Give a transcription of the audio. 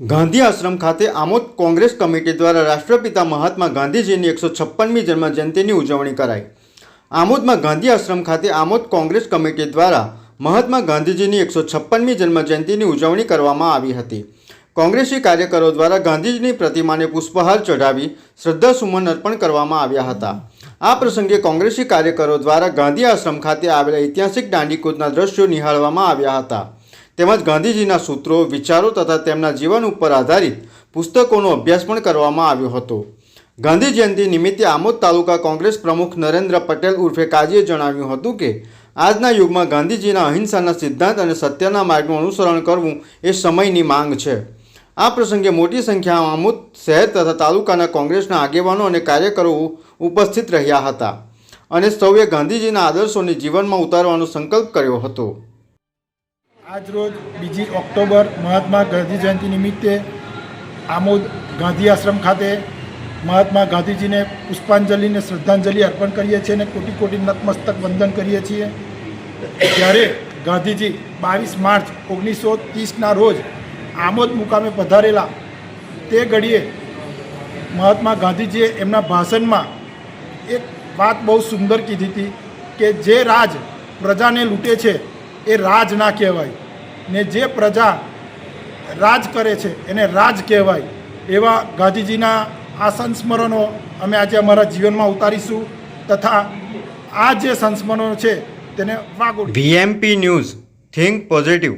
ગાંધી આશ્રમ ખાતે આમોદ કોંગ્રેસ કમિટી દ્વારા રાષ્ટ્રપિતા મહાત્મા ગાંધીજીની એકસો છપ્પનમી જન્મજયંતિની ઉજવણી કરાઈ. આમોદમાં ગાંધી આશ્રમ ખાતે આમોદ કોંગ્રેસ કમિટી દ્વારા મહાત્મા ગાંધીજીની એકસો છપ્પનમી જન્મજયંતિની ઉજવણી કરવામાં આવી હતી. કોંગ્રેસી કાર્યકરો દ્વારા ગાંધીજીની પ્રતિમાને પુષ્પહાર ચઢાવી શ્રદ્ધાસુમન અર્પણ કરવામાં આવ્યા હતા. આ પ્રસંગે કોંગ્રેસી કાર્યકરો દ્વારા ગાંધી આશ્રમ ખાતે આવેલા ઐતિહાસિક દાંડીકૂદના દ્રશ્યો નિહાળવામાં આવ્યા હતા. તેમજ ગાંધીજીના સૂત્રો, વિચારો તથા તેમના જીવન ઉપર આધારિત પુસ્તકોનો અભ્યાસ પણ કરવામાં આવ્યો હતો. ગાંધી જયંતિ નિમિત્તે આમોદ તાલુકા કોંગ્રેસ પ્રમુખ નરેન્દ્ર પટેલ ઉર્ફે કાજીએ જણાવ્યું હતું કે, આજના યુગમાં ગાંધીજીના અહિંસાના સિદ્ધાંત અને સત્યના માર્ગનું અનુસરણ કરવું એ સમયની માંગ છે. આ પ્રસંગે મોટી સંખ્યામાં આમોદ શહેર તથા તાલુકાના કોંગ્રેસના આગેવાનો અને કાર્યકરો ઉપસ્થિત રહ્યા હતા અને સૌએ ગાંધીજીના આદર્શોને જીવનમાં ઉતારવાનો સંકલ્પ કર્યો હતો. આજરોજ બીજી ઓક્ટોબર મહાત્મા ગાંધી જયંતિ નિમિત્તે આમોદ ગાંધી આશ્રમ ખાતે મહાત્મા ગાંધીજીને પુષ્પાંજલિને શ્રદ્ધાંજલિ અર્પણ કરીએ છીએ અને કોટી કોટી નતમસ્તક વંદન કરીએ છીએ. જ્યારે ગાંધીજી બાવીસ માર્ચ ઓગણીસો ત્રીસના રોજ આમોદ મુકામે પધારેલા તે ઘડીએ મહાત્મા ગાંધીજીએ એમના ભાષણમાં એક વાત બહુ સુંદર કીધી હતી કે જે રાજ પ્રજાને લૂંટે છે એ રાજ ના કહેવાય. ને જે પ્રજા રાજ કરે છે, એને રાજ કહેવાય. એવા ગાંધીજીના આ સંસ્મરણો અમે આજે અમારા જીવનમાં ઉતારીશું તથા આ જે સંસ્મરણો છે, તેને વાગો વીએમપી ન્યૂઝ થિંક પોઝિટિવ